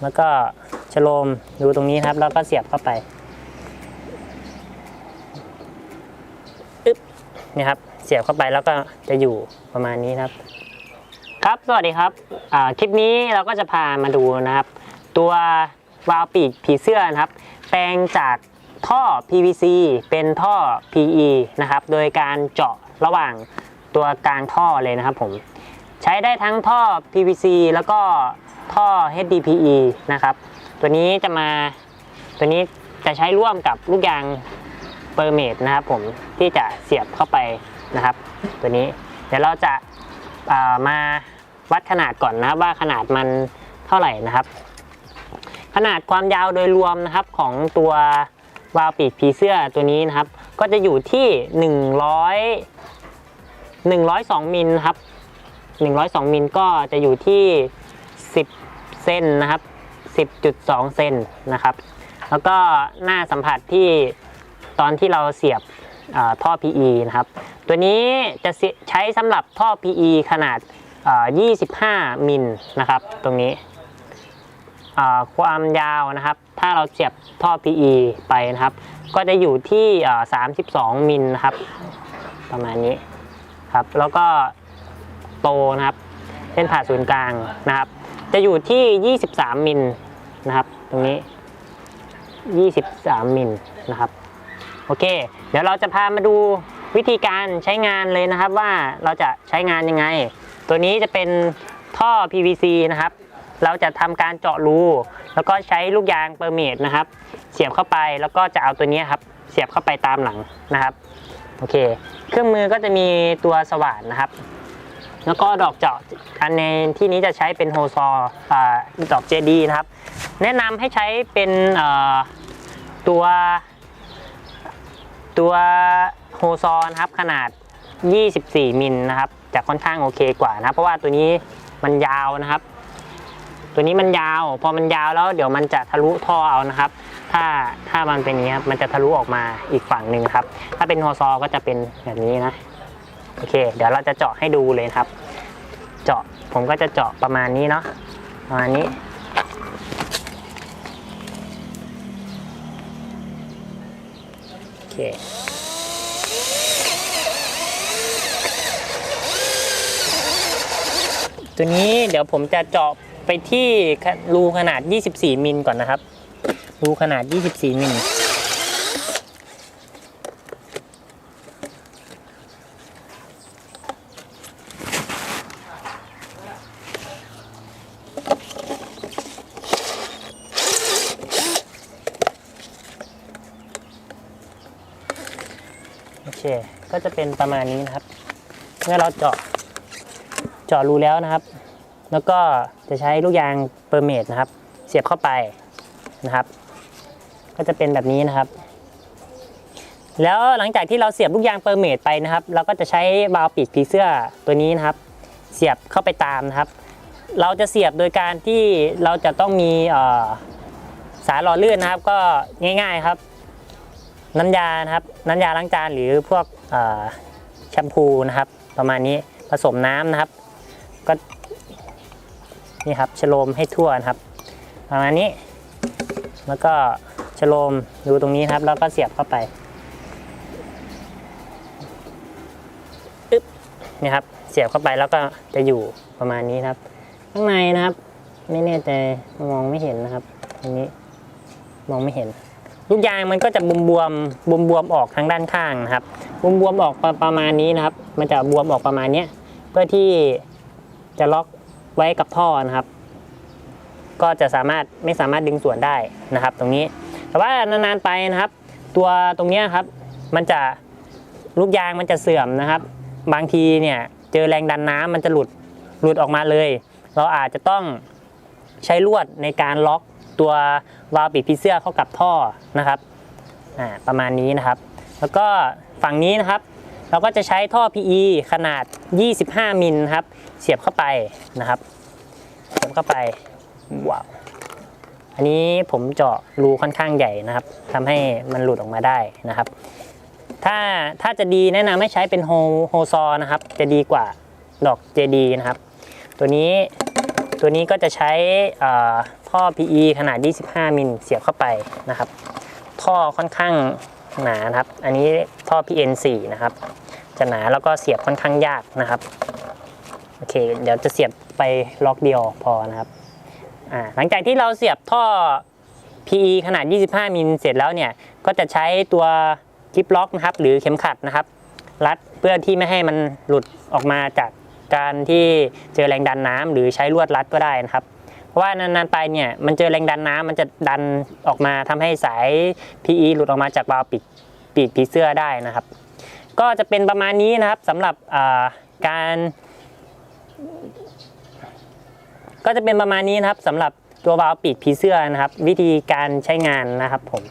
แล้วก็ชโลมดูตรงนี้ครับ แล้วก็เสียบเข้าไปอึ๊บนี่ครับ เสียบเข้าไปแล้วก็จะอยู่ประมาณนี้ครับ ครับสวัสดีครับคลิปนี้เราก็จะพามาดูนะครับ ตัววาล์วปีกผีเสื้อนะครับ แปลงจากท่อ PVC เป็นท่อ PE นะครับ โดยการเจาะระหว่างตัวกลางท่อเลยนะครับผม ใช้ได้ทั้งท่อ PVC แล้วก็ ท่อ HDPE นะครับ ตัวนี้จะมาตัวนี้จะใช้ร่วมกับลูกยางเปอร์เมดนะครับผมที่จะเสียบเข้าไปนะครับ ตัวนี้เดี๋ยวเราจะามาวัดขนาดก่อนนะว่าขนาดมันเท่าไหร่นะครับ ขนาดความยาวโดยรวมนะครับของตัววาล์วปีกผีเสื้อตัวนี้นะครับ ก็จะอยู่ที่ 100 102มิลครับ102มิลก็จะอยู่ที่ 10 เซนนะครับ 10.2 เซนนะครับ แล้วก็หน้าสัมผัสที่ตอนที่เราเสียบอ่าท่อ PE นะครับ ตัวนี้จะใช้สำหรับท่อ PE ขนาด 25 มิลนะครับ ตรงนี้ความยาวนะครับ ถ้าเราเสียบท่อ PE ไปนะครับ ก็จะอยู่ที่ 32 มิลนะครับ ประมาณนี้ครับ แล้วก็โตนะครับ เส้นผ่าศูนย์กลางนะครับ จะอยู่ที่ 23 มิลนะครับ ตรงนี้ 23 มิลนะครับ โอเค เดี๋ยวเราจะพามาดูวิธีการใช้งานเลยนะครับว่าเราจะใช้งานยังไง ตัวนี้จะเป็นท่อ PVC นะครับ เราจะทำการเจาะรูแล้วก็ใช้ลูกยางเปอร์เมดนะครับ เสียบเข้าไปแล้วก็จะเอาตัวนี้ครับ เสียบเข้าไปตามหลังนะครับ โอเค เครื่องมือก็จะมีตัวสว่านนะครับ แล้วก็ดอกเจาะอันในที่นี้จะใช้เป็นโฮซออดอกเจดีนะครับ แนะนำให้ใช้เป็นตัวตัวโฮซอนะครับขนาด 24 มิลนะครับจะค่อนข้างโอเคกว่านะเพราะว่าตัวนี้มันยาวนะครับ ตัวนี้มันยาว พอมันยาวแล้วเดี๋ยวมันจะทะลุท่อเอานะครับ ถ้าถ้ามันเป็นอย่างนี้ครับมันจะทะลุออกมาอีกฝั่งหนึ่งครับ ถ้าเป็นโฮซอก็จะเป็นแบบนี้นะ โอเค เดี๋ยวเราจะเจาะให้ดูเลยครับ เจาะผมก็จะเจาะประมาณนี้เนาะประมาณนี้ โอเคตัวนี้เดี๋ยวผมจะเจาะไปที่รูขนาด 24 มิลก่อนนะครับ รูขนาด 24 มิล เค ก็จะเป็นประมาณนี้นะครับ เมื่อเราเจาะเจาะรูแล้วนะครับ แล้วก็จะใช้ลูกยางเปอร์เมดนะครับ เสียบเข้าไปนะครับ ก็จะเป็นแบบนี้นะครับ แล้วหลังจากที่เราเสียบลูกยางเปอร์เมดไปนะครับ เราก็จะใช้วาล์วปีกผีเสื้อตัวนี้นะครับ เสียบเข้าไปตามนะครับ เราจะเสียบโดยการที่เราจะต้องมีสายหล่อลื่นนะครับ ก็ง่าย ๆครับ น้ำยานะครับน้ำยาล้างจานหรือพวกแชมพูนะครับ ประมาณนี้ผสมน้ำนะครับ ก็นี่ครับชโลมให้ทั่วนะครับ ประมาณนี้ แล้วก็ชโลมดูตรงนี้ครับ แล้วก็เสียบเข้าไปอึ๊บนี่ครับเสียบเข้าไปแล้วก็จะอยู่ประมาณนี้ครับ ข้างในนะครับ ไม่แน่ใจมองไม่เห็นนะครับตรงนี้มองไม่เห็น ลูกยางมันก็จะบวมบวมบวมบวมๆออกทางด้านข้างนะครับบวมบวมๆออกประมาณนี้นะครับ มันจะบวมออกประมาณเนี้ยเพื่อที่จะล็อกไว้กับท่อนะครับ ก็จะสามารถไม่สามารถดึงส่วนได้นะครับ ตรงนี้ แต่ว่านานๆไปนะครับ ตัวตรงเนี้ยครับ มันจะลูกยางมันจะเสื่อมนะครับ บางทีเนี่ยเจอแรงดันน้ำมันจะหลุดหลุดออกมาเลย เราอาจจะต้องใช้ลวดในการล็อกตัว วาล์วปิดผีเสื้อเข้ากับท่อนะครับอ่าประมาณนี้นะครับ แล้วก็ฝั่งนี้นะครับ เราก็จะใช้ท่อ PE ขนาด 25 มิลครับ เสียบเข้าไปนะครับ เสียบเข้าไปว้าวอันนี้ผมเจาะรูค่อนข้างใหญ่นะครับทำให้มันหลุดออกมาได้นะครับ ถ้าถ้าจะดีแนะนำให้ใช้เป็นโฮโฮซอนะครับ จะดีกว่าดอกเจดีนะครับ ตัวนี้ตัวนี้ก็จะใช้อ่อ ท่อ PE ขนาด 25 มิลเสียบเข้าไปนะครับ ท่อค่อนข้างหนานะครับ อันนี้ท่อ PN4 นะครับ จะหนาแล้วก็เสียบค่อนข้างยากนะครับ โอเค เดี๋ยวจะเสียบไปล็อกเดียวพอนะครับ อ่า หลังจากที่เราเสียบท่อ PE ขนาด 25 มิลเสร็จแล้วเนี่ย ก็จะใช้ตัวกิฟล็อกนะครับ หรือเข็มขัดนะครับ รัดเพื่อที่ไม่ให้มันหลุดออกมาจากการที่เจอแรงดันน้ำหรือใช้ลวดรัดก็ได้นะครับ เพราะว่านานๆไปเนี่ยมันเจอแรงดันน้ำมันจะดันออกมาทำให้สาย PE หลุดออกมาจากวาล์วปิดปีกผีเสื้อได้นะครับ ก็จะเป็นประมาณนี้นะครับสำหรับการก็จะเป็นประมาณนี้นะครับสำหรับตัววาล์วปิดผีเสื้อนะครับ วิธีการใช้งานนะครับผม